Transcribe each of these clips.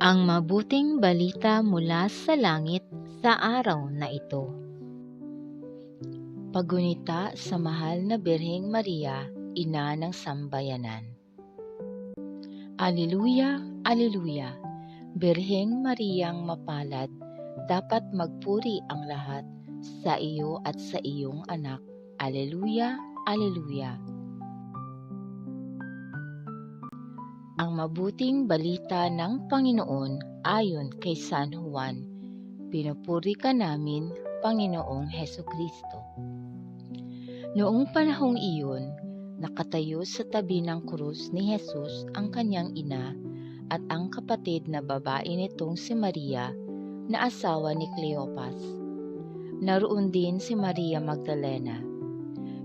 ang mabuting balita mula sa langit sa araw na ito. Pagunita sa mahal na Birheng Maria, ina ng sambayanan. Aleluya, aleluya. Birheng Mariang mapalad, dapat magpuri ang lahat sa iyo at sa iyong anak. Aleluya, aleluya. Ang mabuting balita ng Panginoon ayon kay San Juan. Pinupuri ka namin, Panginoong Heso Kristo. Noong panahong iyon, nakatayo sa tabi ng krus ni Jesus ang kanyang ina at ang kapatid na babae nitong si Maria na asawa ni Cleopas. Naroon din si Maria Magdalena.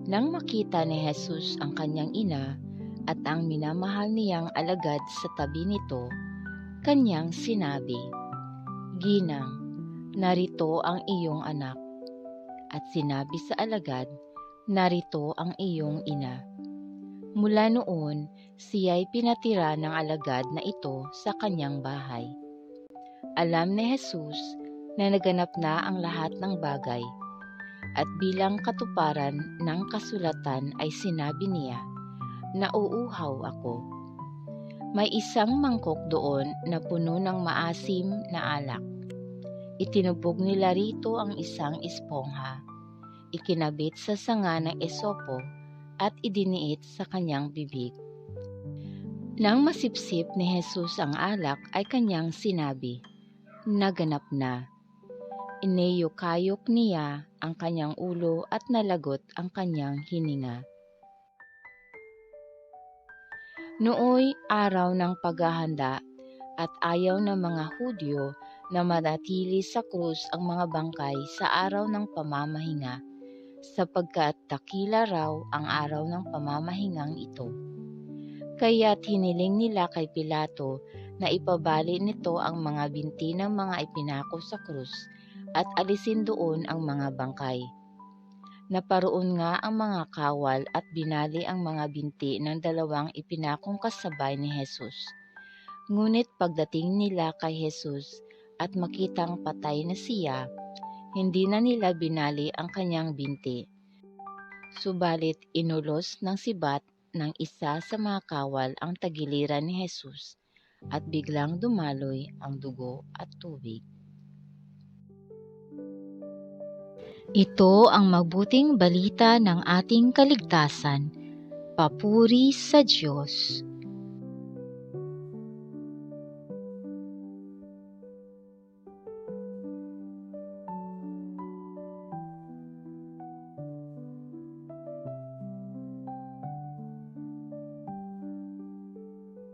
Nang makita ni Jesus ang kanyang ina at ang minamahal niyang alagad sa tabi nito, kanyang sinabi, Ginang, narito ang iyong anak. At sinabi sa alagad, narito ang iyong ina. Mula noon, siya'y pinatira ng alagad na ito sa kanyang bahay. Alam ni Jesus na naganap na ang lahat ng bagay, at bilang katuparan ng kasulatan ay sinabi niya, Nauuhaw ako. May isang mangkok doon na puno ng maasim na alak. Itinubog nila rito ang isang espongha. Ikinabit sa sanga ng esopo at idiniit sa kanyang bibig. Nang masipsip ni Jesus ang alak ay kanyang sinabi, Naganap na. Ineyokayok niya ang kanyang ulo at nalagot ang kanyang hininga. Nooy araw ng paghahanda at ayaw ng mga Hudyo na manatili sa krus ang mga bangkay sa araw ng pamamahinga sapagkat takila raw ang araw ng pamamahingang ito. Kaya't hiniling nila kay Pilato na ipabali nito ang mga binti ng mga ipinako sa krus at alisin doon ang mga bangkay. Naparoon nga ang mga kawal at binali ang mga binti ng dalawang ipinakong kasabay ni Jesus. Ngunit pagdating nila kay Jesus at makitang patay na siya, hindi na nila binali ang kanyang binti. Subalit inulos ng sibat ng isa sa mga kawal ang tagiliran ni Jesus at biglang dumaloy ang dugo at tubig. Ito ang mabuting balita ng ating kaligtasan. Papuri sa Diyos.